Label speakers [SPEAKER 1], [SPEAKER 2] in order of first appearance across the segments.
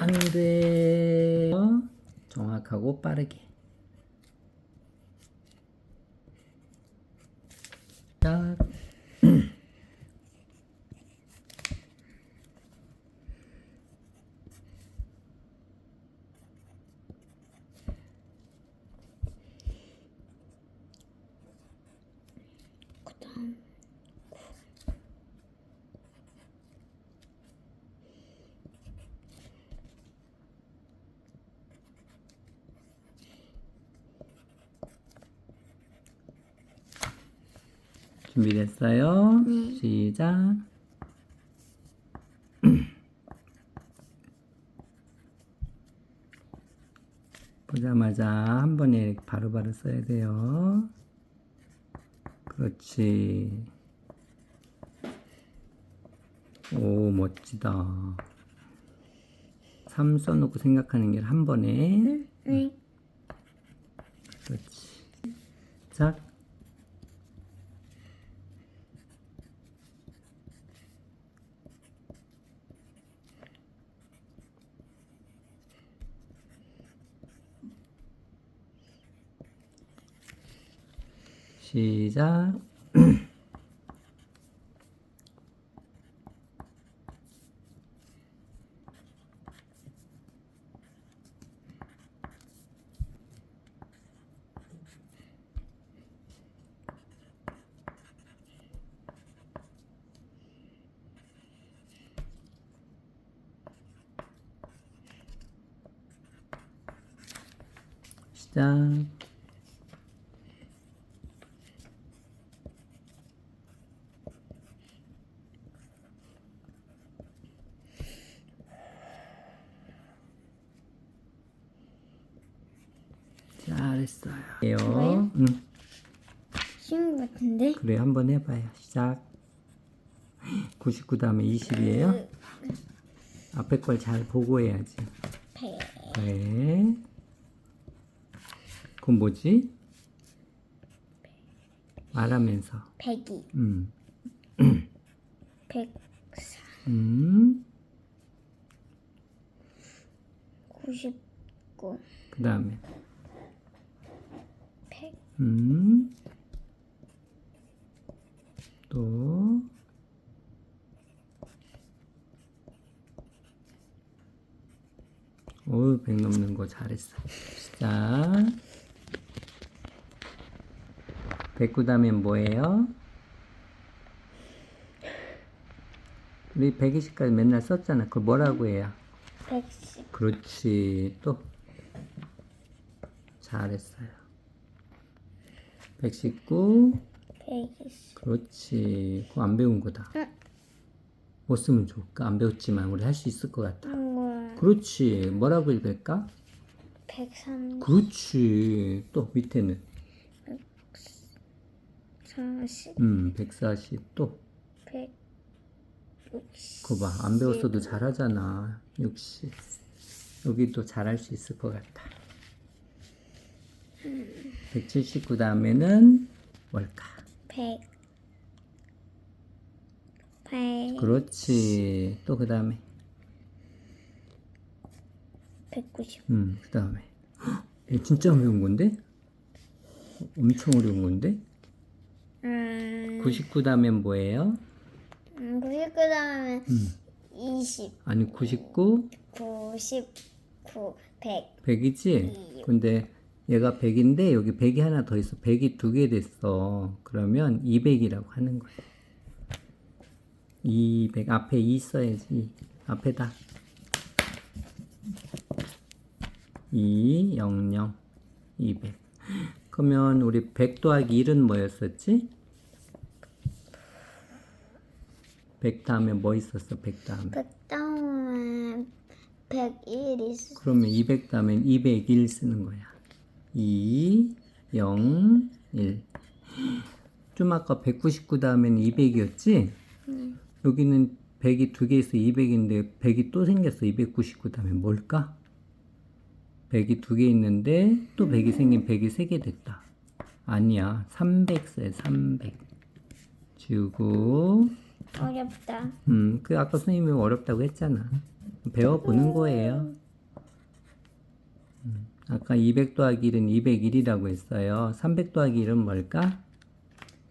[SPEAKER 1] 안 돼. 정확하고 빠르게. 준비됐어요?
[SPEAKER 2] 네.
[SPEAKER 1] 시작. 보자마자 한 번에 바로 바로 써야 돼요. 그렇지. 오, 멋지다. 3 써놓고 생각하는 게 한 번에.
[SPEAKER 2] 네.
[SPEAKER 1] 그렇지. 자, 시작. 시작. 잘했어요. 응,
[SPEAKER 2] 쉬운 것 같은데?
[SPEAKER 1] 그래 한번 해봐요. 시작. 99 다음에 20이에요. 앞에 걸 잘 보고 해야지.
[SPEAKER 2] 배.
[SPEAKER 1] 네. 그건 뭐지? 말하면서.
[SPEAKER 2] 백이.
[SPEAKER 1] 음.
[SPEAKER 2] 백사.
[SPEAKER 1] 음.
[SPEAKER 2] 구십구.
[SPEAKER 1] 그 다음에.
[SPEAKER 2] 백.
[SPEAKER 1] 음. 또. 어우, 100 넘는 거 잘했어. 시작. 109 다음엔 뭐예요? 우리 120까지 맨날 썼잖아. 그걸 뭐라고 해요?
[SPEAKER 2] 백십.
[SPEAKER 1] 그렇지. 또. 잘했어요. 119.
[SPEAKER 2] 백이십.
[SPEAKER 1] 그렇지. 그거 안 배운 거다.
[SPEAKER 2] 응.
[SPEAKER 1] 뭐 쓰면 좋을까? 안 배웠지만 우리 할 수 있을 것 같다.
[SPEAKER 2] 한걸
[SPEAKER 1] 그렇지. 뭐라고 읽을까?
[SPEAKER 2] 백삼.
[SPEAKER 1] 그렇지. 또 밑에는
[SPEAKER 2] 사십.
[SPEAKER 1] 음, 140. 또
[SPEAKER 2] 백. 육십.
[SPEAKER 1] 그거 봐. 안 배웠어도 잘하잖아. 60. 여기도 잘할 수 있을 것 같아. 179 다음에는 뭘까?
[SPEAKER 2] 백. 백.
[SPEAKER 1] 그렇지. 또 그 다음에
[SPEAKER 2] 백구십.
[SPEAKER 1] 음, 그 다음에. 진짜 어려운 건데? 엄청 어려운 건데?
[SPEAKER 2] 음.
[SPEAKER 1] 99 다음엔 뭐예요?
[SPEAKER 2] 음, 구십구 다음에
[SPEAKER 1] 음.
[SPEAKER 2] 이십.
[SPEAKER 1] 아니, 99?
[SPEAKER 2] 구십구. 백.
[SPEAKER 1] 100이지? 근데 얘가 100인데 여기 100이 하나 더 있어. 100이 두 개 됐어. 그러면 200이라고 하는 거야. 200. 앞에 2 써야지. 앞에다. 2, 0, 0, 200. 그러면 우리 100 더하기 1은 뭐였었지? 100 다음에 뭐 있었어? 100 다음에.
[SPEAKER 2] 백 다음에 백일 있어.
[SPEAKER 1] 그러면 200 다음엔 201 쓰는 거야. 2, 0, 1. 좀 아까 199 다음엔 200이었지? 여기는 100이 두 개 있어 200인데 100이 또 생겼어. 299 다음에 뭘까? 100이 두 개 있는데 또 100이 생긴 100이 세 개 됐다. 아니야. 300 써야 300. 지우고
[SPEAKER 2] 어렵다.
[SPEAKER 1] 음, 그 아까 선생님이 어렵다고 했잖아. 배워보는 거예요. 음, 아까 200 더하기 1은 201이라고 했어요. 300 더하기 1은 뭘까?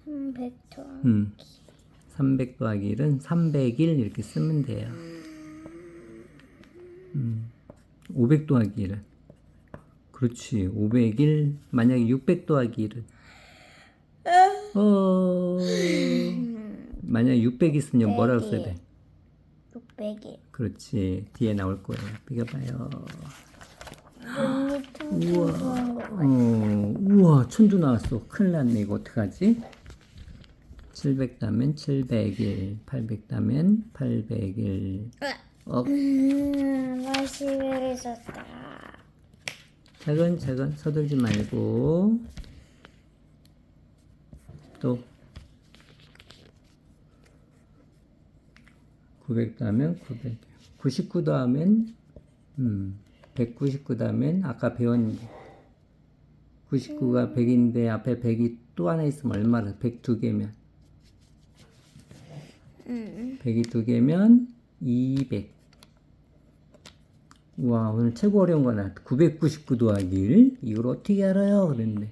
[SPEAKER 2] 음, 벡터.
[SPEAKER 1] 음, 300 더하기 1은 301 이렇게 쓰면 돼요. 음, 500 더하기 1은 그렇지 501 만약에 600 더하기 1은 어 만약에 600 있으면 뭐라고 써야 돼?
[SPEAKER 2] 600일.
[SPEAKER 1] 그렇지 뒤에 나올 거예요. 비교봐요.
[SPEAKER 2] 거.
[SPEAKER 1] 어, 우와 천주 나왔어. 큰일 났네 이거 어떡하지? 700 따면 701 800 따면 801 어,
[SPEAKER 2] 음, 맛있게 있었다.
[SPEAKER 1] 차근차근 서둘지 말고 또 900 더하면 900 99 더하면 음, 199 더하면 아까 배웠는데 99가 100인데 앞에 100이 또 하나 있으면 얼마나 100두 개면?
[SPEAKER 2] 음.
[SPEAKER 1] 100이 두 개면 200 와 오늘 최고 어려운 거나. 999 더하기 1 이걸 어떻게 알아요? 그랬는데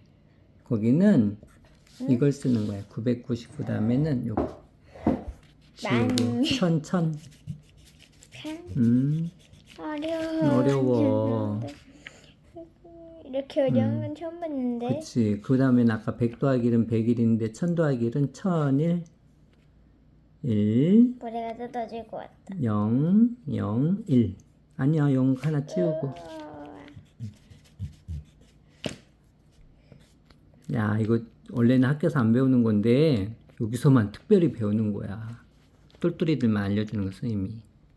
[SPEAKER 1] 거기는 이걸 쓰는 거야. 999 다음에는 요거 지우고 천천. 음
[SPEAKER 2] 어려워.
[SPEAKER 1] 어려워
[SPEAKER 2] 이렇게 어려운 건 처음 봤는데.
[SPEAKER 1] 그치 그 다음엔 아까 100 더하기 1은 100일인데 1000 더하기 1은 1001 1
[SPEAKER 2] 머리가 뜯어질 것 같다.
[SPEAKER 1] 0 0 1 아니야 0 하나 치우고 야, 이거 원래는 학교에서 안 배우는 건데 여기서만 특별히 배우는 거야. 똘똘이들만 알려주는 거 선생님이.